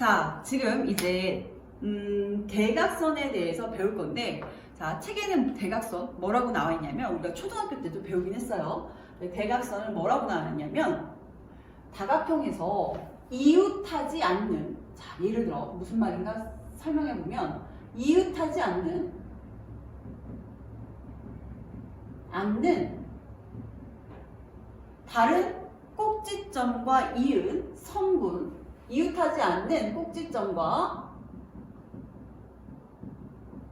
자, 지금 이제 음, 대각선에 대해서 배울 건데 자, 책에는 대각선 뭐라고 나와 있냐면 우리가 초등학교 때도 배우긴 했어요. 네, 대각선을 뭐라고 나왔냐면 다각형에서 이웃하지 않는 자, 예를 들어 무슨 말인가 설명해 보면 이웃하지 않는 않는 다른 꼭지점과 이은 성분 이웃하지 않는 꼭지점과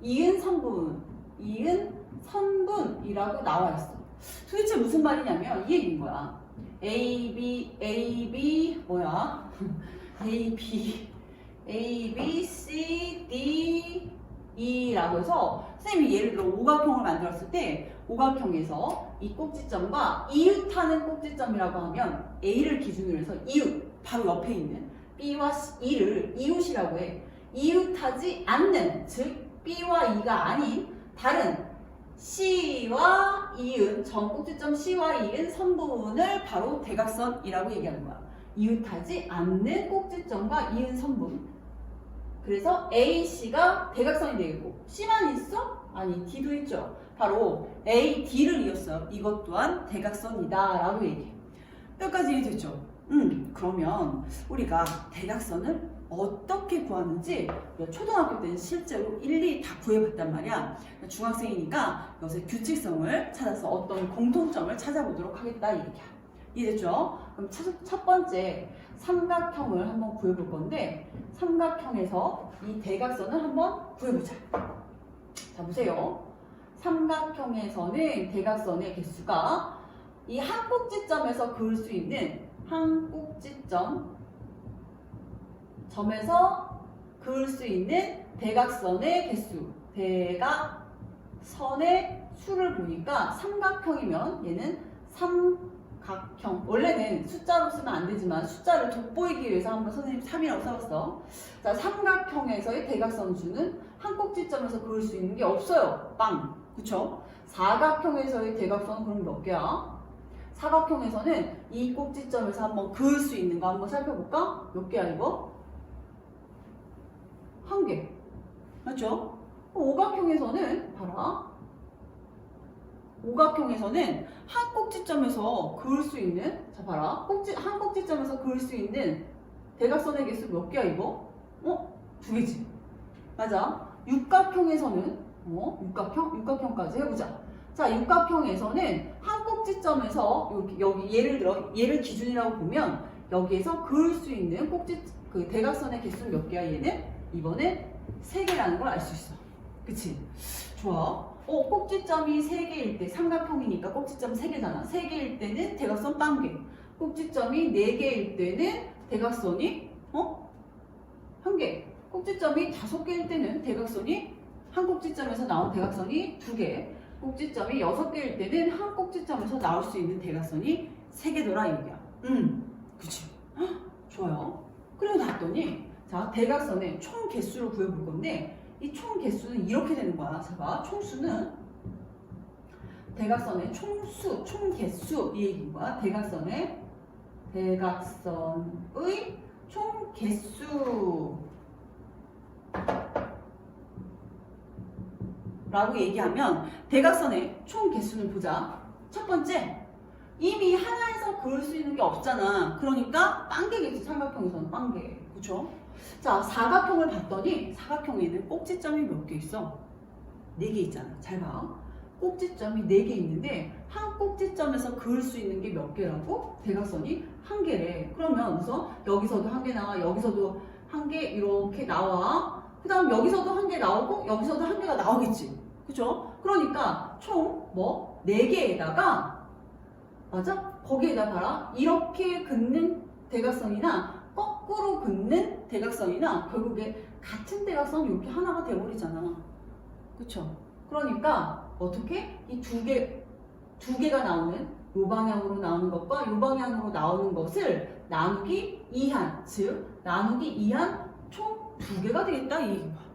이은 성분 이은 선분이라고 나와 있어. 도대체 무슨 말이냐면 이 얘기인 거야. A, B, A, B 뭐야? A, B, A, B, C, D, E라고 해서 선생님이 예를 들어 오각형을 만들었을 때 오각형에서 이 꼭지점과 이웃하는 꼭지점이라고 하면 A를 기준으로 해서 이웃 바로 옆에 있는 B와 E를 이웃이라고 해. 이웃하지 않는 즉 B와 E가 아닌 다른 C와 이은 전 꼭지점 C와 이은 선분을 바로 대각선이라고 얘기하는 거야. 이웃하지 않는 꼭지점과 이은 선분. 그래서 A, C가 대각선이 되겠고 C만 있어? 아니 D도 있죠. 바로 A, D를 이었어요. 이것 또한 대각선이다 라고 얘기해. 여기까지 이해됐죠? 음, 그러면 우리가 대각선을 어떻게 구하는지 초등학교 때는 실제로 일일이 다 구해봤단 말이야. 중학생이니까 여기서 규칙성을 찾아서 어떤 공통점을 찾아보도록 하겠다 이 얘기야. 이해됐죠? 그럼 첫, 첫 번째 삼각형을 한번 구해볼 건데 삼각형에서 이 대각선을 한번 구해보자. 자 보세요. 삼각형에서는 대각선의 개수가 이한 꼭지점에서 그을 수 있는 한 꼭지점 점에서 그을 수 있는 대각선의 개수 대각선의 수를 보니까 삼각형이면 얘는 삼각형 원래는 숫자로 쓰면 안 되지만 숫자를 돋보이기 위해서 한번 선생님 3이라고 써봤어 자 삼각형에서의 대각선 수는 한 꼭지점에서 그을 수 있는 게 없어요 빵 그쵸? 사각형에서의 대각선은 그럼 몇 개야? 사각형에서는 이 꼭지점에서 한번 그을 수 있는 거 한번 살펴볼까? 몇 개야 이거? 한 개. 맞죠? 오각형에서는 봐라. 오각형에서는 한 꼭지점에서 그을 수 있는 자 봐라. 꼭지 한 꼭지점에서 그을 수 있는 대각선의 개수 몇 개야 이거? 어? 두 개지. 맞아. 육각형에서는 어? 육각형? 육각형까지 해보자. 자, 육각형에서는 한 꼭지점에서 여기, 여기 예를 들어 얘를 기준이라고 보면 여기에서 그을 수 있는 꼭지 그 대각선의 개수는 몇 개야 얘는? 이번에 세 개라는 걸 알 수 있어. 그치? 좋아. 어, 꼭지점이 세 개일 때 삼각형이니까 꼭지점 세 개잖아. 세 개일 때는 대각선 빵개. 꼭지점이 네 개일 때는 대각선이 어? 한 개. 꼭지점이 다섯 개일 때는 대각선이 한 꼭지점에서 나온 대각선이 두 개. 꼭지점이 여섯 개일 때는 한 꼭지점에서 나올 수 있는 대각선이 세 개더라 이 얘기야. 음, 그치? 헉, 좋아요. 그리고 났더니 자 대각선의 총 개수를 구해볼 건데 이 총 개수는 이렇게 되는 거야. 자봐, 총수는 대각선의 총수, 총 개수 이 얘기인 거야. 대각선의 대각선의 총 개수. 라고 얘기하면 대각선의 총 개수는 보자. 첫 번째, 이미 하나에서 그을 수 있는 게 없잖아. 그러니까 빵개겠지. 삼각형에서는 빵개. 그쵸? 자, 사각형을 봤더니 사각형에는 꼭지점이 몇 개 있어? 네 개 있잖아. 잘 봐. 꼭지점이 네 개 있는데 한 꼭지점에서 그을 수 있는 게 몇 개라고? 대각선이 한 개래. 그러면 그래서 여기서도 한 개 나와, 여기서도 한 개 이렇게 나와. 그 다음 여기서도 한 개 나오고 여기서도 한 개가 나오겠지. 그죠? 그러니까 총 뭐? 네 개에다가 맞아? 거기에다 봐라. 이렇게 긋는 대각선이나 거꾸로 긋는 대각선이나 결국에 같은 대각선 이렇게 하나가 돼버리잖아. 그쵸? 그러니까 어떻게? 이 두 개, 두 개가 나오는 요 방향으로 나오는 것과 요 방향으로 나오는 것을 나누기 2한, 즉 나누기 2한 총 두 개가 되겠다 이 얘기야.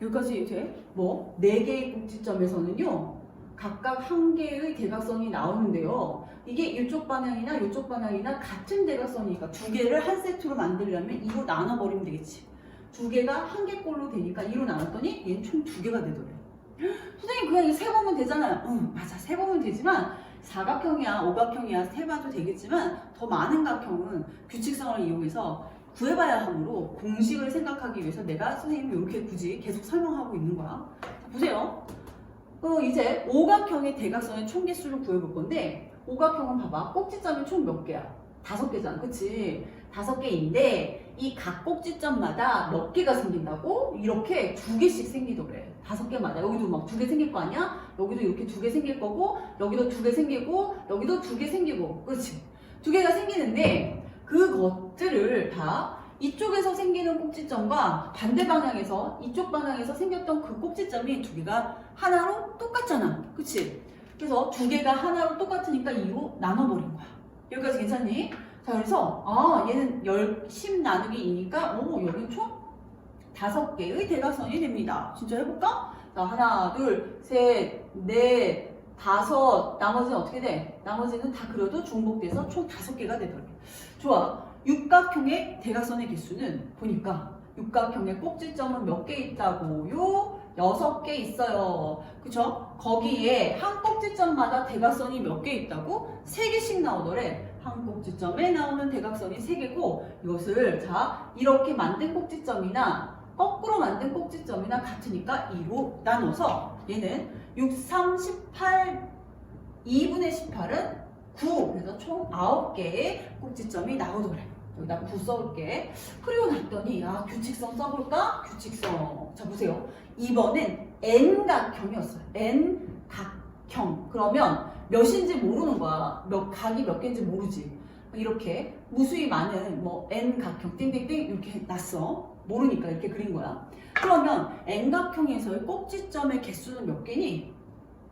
여기까지 돼? 뭐? 네 개의 꼭지점에서는요. 각각 한 개의 대각선이 나오는데요. 이게 이쪽 방향이나 이쪽 방향이나 같은 대각선이니까 두 개를 한 세트로 만들려면 이로 나눠버리면 되겠지. 두 개가 한 개꼴로 되니까 이로 나눴더니 얘는 총 두 개가 되더래. 선생님 그냥 이세 보면 되잖아요. 응 맞아 세 보면 되지만 사각형이야 오각형이야 세 봐도 되겠지만 더 많은 각형은 규칙성을 이용해서 구해봐야 하므로 공식을 생각하기 위해서 내가 선생님이 이렇게 굳이 계속 설명하고 있는 거야. 자, 보세요. 어, 이제 오각형의 대각선의 총 개수를 구해볼 건데 오각형은 봐봐 꼭지점이 총 몇 개야? 다섯 개잖아, 그치? 다섯 개인데 이 각 꼭지점마다 몇 개가 생긴다고? 이렇게 두 개씩 생기더래. 다섯 개마다 여기도 막 두 개 생길 거 아니야? 여기도 이렇게 두 개 생길 거고 여기도 두 개 생기고 여기도 두 개 생기고 그렇지? 두 개가 생기는데 그것들을 다 이쪽에서 생기는 꼭지점과 반대 방향에서 이쪽 방향에서 생겼던 그 꼭지점이 두 개가 하나로 똑같잖아. 그치? 그래서 두 개가 하나로 똑같으니까 2로 나눠버린 거야. 여기까지 괜찮니? 자, 그래서, 아, 얘는 열, 10 나누기 2니까, 오, 여긴 총 다섯 개의 대각선이 됩니다. 진짜 해볼까? 자, 하나, 둘, 셋, 넷, 다섯, 나머지는 어떻게 돼? 나머지는 다 그려도 중복돼서 총 다섯 개가 되더래. 좋아. 육각형의 대각선의 개수는 보니까 육각형의 꼭지점은 몇 개 있다고요? 여섯 개 있어요. 그쵸? 거기에 한 꼭지점마다 대각선이 몇 개 있다고? 세 개씩 나오더래. 한 꼭지점에 나오는 대각선이 세 개고 이것을 자 이렇게 만든 꼭지점이나 거꾸로 만든 꼭지점이나 같으니까 2로 나눠서 얘는 6, 3, 18, 2분의 18은 9 그래서 총 9개의 꼭지점이 나오더래. 여기다 9 써볼게. 그리고 났더니 아 규칙성 써볼까? 규칙성. 자 보세요. 이번엔 N각형이었어요. N각형. 그러면 몇인지 모르는 거야. 몇 각이 몇 개인지 모르지. 이렇게 무수히 많은 뭐 N각형 띵띵띵 이렇게 났어 모르니까 이렇게 그린 거야 그러면 N각형에서의 꼭지점의 개수는 몇 개니?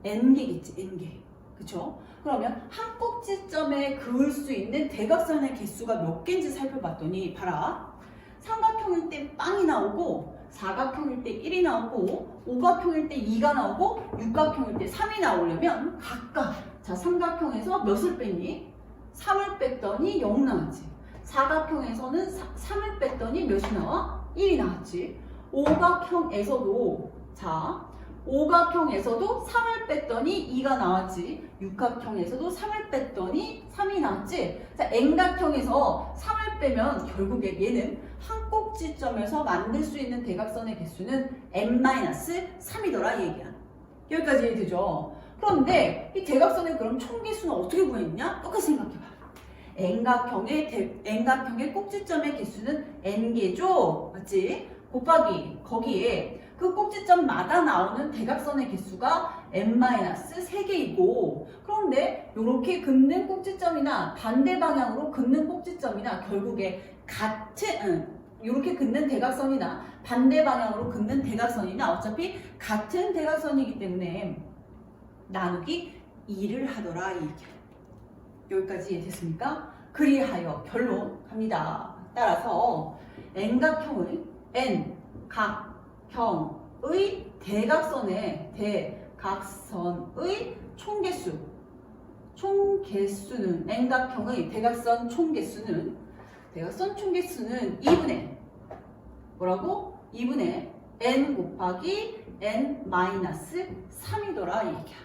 N개겠지 N개 그쵸? 그러면 한 꼭지점에 그을 수 있는 대각선의 개수가 몇 개인지 살펴봤더니 봐라 삼각형일 때 빵이 나오고 사각형일 때 1이 나오고 오각형일 때 2가 나오고 육각형일 때 3이 나오려면 각각 자 삼각형에서 몇을 뺐니? 3을 뺐더니 0 나왔지 사각형에서는 3을 뺐더니 몇이 나와? 1이 나왔지 오각형에서도 자 오각형에서도 3을 뺐더니 2가 나왔지. 육각형에서도 3을 뺐더니 3이 나왔지. 자, N각형에서 3을 빼면 결국에 얘는 한 꼭지점에서 만들 수 있는 대각선의 개수는 n-3이더라 이 얘기야. 여기까지 이해되죠? 그런데 이 대각선의 그럼 총 개수는 어떻게 구했냐? 똑같이 생각해봐. N각형의 대, N각형의 꼭지점의 개수는 n개죠? 맞지? 곱하기 거기에 그 꼭지점마다 나오는 대각선의 개수가 n-3개이고 그런데 이렇게 긋는 꼭지점이나 반대 방향으로 긋는 꼭지점이나 결국에 같은 이렇게 긋는 대각선이나 반대 방향으로 긋는 대각선이나 어차피 같은 대각선이기 때문에 나누기 2를 하더라 이 얘기야. 여기까지 이해됐습니까? 그리하여 결론 갑니다. 따라서 n각형의 n 각 형의 대각선의 대각선의 총개수 총개수는 N각형의 대각선 총개수는 대각선 총개수는 2분의 뭐라고? 2분의 n 곱하기 n-3이더라 이 얘기야.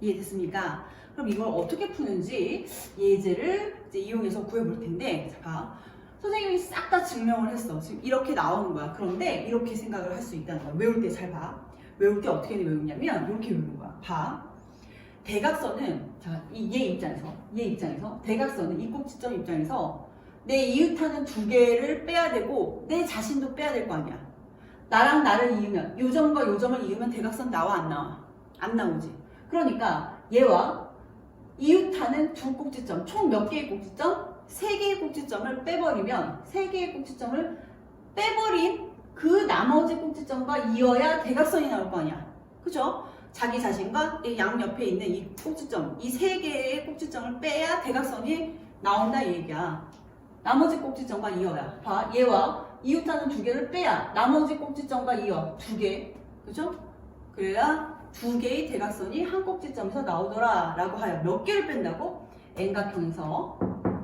이해됐습니까? 그럼 이걸 어떻게 푸는지 예제를 이용해서 구해볼 텐데 자 봐. 선생님이 싹 다 증명을 했어. 지금 이렇게 나오는 거야. 그런데 이렇게 생각을 할 수 있다는 거야. 외울 때 잘 봐. 외울 때 어떻게 외우냐면 이렇게 외우는 거야. 봐. 대각선은 자, 이 얘 입장에서 얘 입장에서 대각선은 이 꼭지점 입장에서 내 이웃하는 두 개를 빼야 되고 내 자신도 빼야 될 거 아니야. 나랑 나를 이으면 요 점과 요 점을 이으면 대각선 나와 안 나와? 안 나오지. 그러니까 얘와 이웃하는 두 꼭지점 총 몇 개의 꼭지점? 세 개의 꼭지점을 빼버리면 세 개의 꼭지점을 빼버린 그 나머지 꼭지점과 이어야 대각선이 나올 거 아니야. 그죠? 자기 자신과 이양 옆에 있는 이 꼭지점, 이 세 개의 꼭지점을 빼야 대각선이 나온다 이 얘기야. 나머지 꼭지점과 이어야. 봐, 얘와 이웃하는 두 개를 빼야 나머지 꼭지점과 이어 두 개. 그죠? 그래야 두 개의 대각선이 한 꼭지점에서 나오더라 라고 하여 몇 개를 뺀다고? n각형에서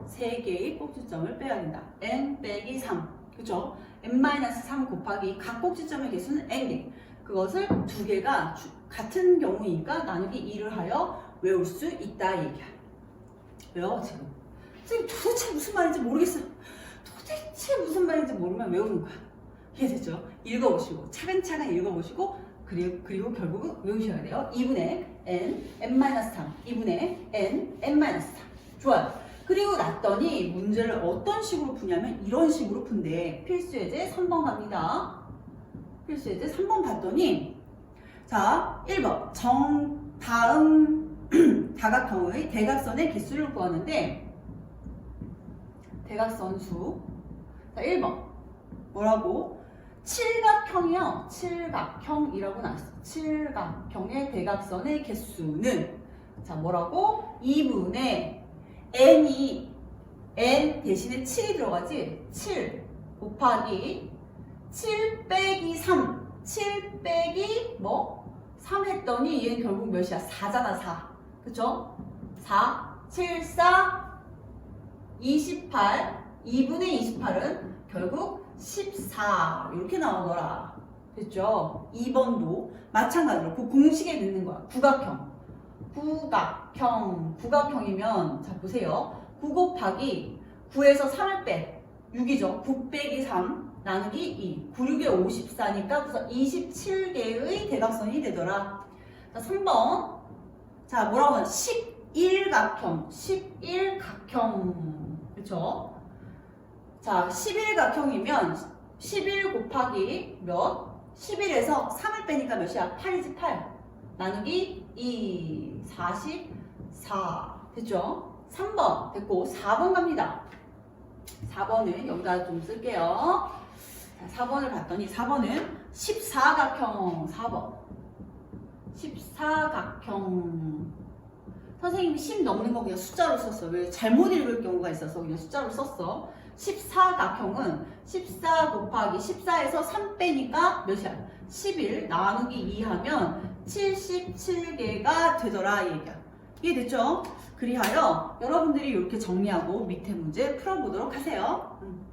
세 개의 꼭지점을 빼야 된다. n 빼기 3. 그죠? n-3 곱하기 각 꼭지점의 개수는 n개. 그것을 두 개가 주- 같은 경우이니까 나누기 2를 하여 외울 수 있다 이 얘기야. 외워 지금. 지금 도대체 무슨 말인지 모르겠어요. 도대체 무슨 말인지 모르면 외우는 거야. 이해되죠? 읽어보시고 차근차근 읽어보시고 그리고, 그리고 결국은 외우셔야 돼요. 2분의 n, n-3, 2분의 n, n-3. 좋아요. 그리고 났더니 문제를 어떤 식으로 푸냐면 이런 식으로 푼대. 필수예제 3번 갑니다. 필수예제 3번 봤더니 자 1번 정 다음 다각형의 대각선의 개수를 구하는데 대각선 수. 자 1번 뭐라고? 칠각형이요. 칠각형이라고 나왔어. 칠각형의 대각선의 개수는 자 뭐라고? 2분의 n이 n 대신에 7이 들어가지? 7 곱하기 7 빼기 3 7 빼기 뭐? 3 했더니 얘는 결국 몇이야? 4잖아 4 그쵸? 4 7 4 28 2분의 28은 결국 14 이렇게 나오더라. 됐죠? 2번도 마찬가지로 그 공식에 넣는 거야. 구각형. 구각형. 구각형이면 자 보세요. 9 곱하기 9에서 3을 빼. 6이죠? 9 빼기 3 나누기 2 9, 6에 54니까 그래서 27개의 대각선이 되더라. 자 3번. 자 뭐라고 하냐? 11각형. 11각형. 그쵸 자 11각형이면 11 곱하기 몇? 11에서 3을 빼니까 몇이야? 8이지 8 나누기 2 44 됐죠? 3번. 됐고 4번 갑니다. 4번은 여기다 좀 쓸게요. 자, 4번을 봤더니 4번은 14각형 4번. 14각형. 선생님이 10 넘는 거 그냥 숫자로 썼어. 왜? 잘못 읽을 경우가 있어서 그냥 숫자로 썼어 14각형은 14 곱하기 14에서 3 빼니까 몇이야 11 나누기 2 하면 77개가 되더라 이 얘기야 이해됐죠? 그리하여 여러분들이 이렇게 정리하고 밑에 문제 풀어보도록 하세요 음.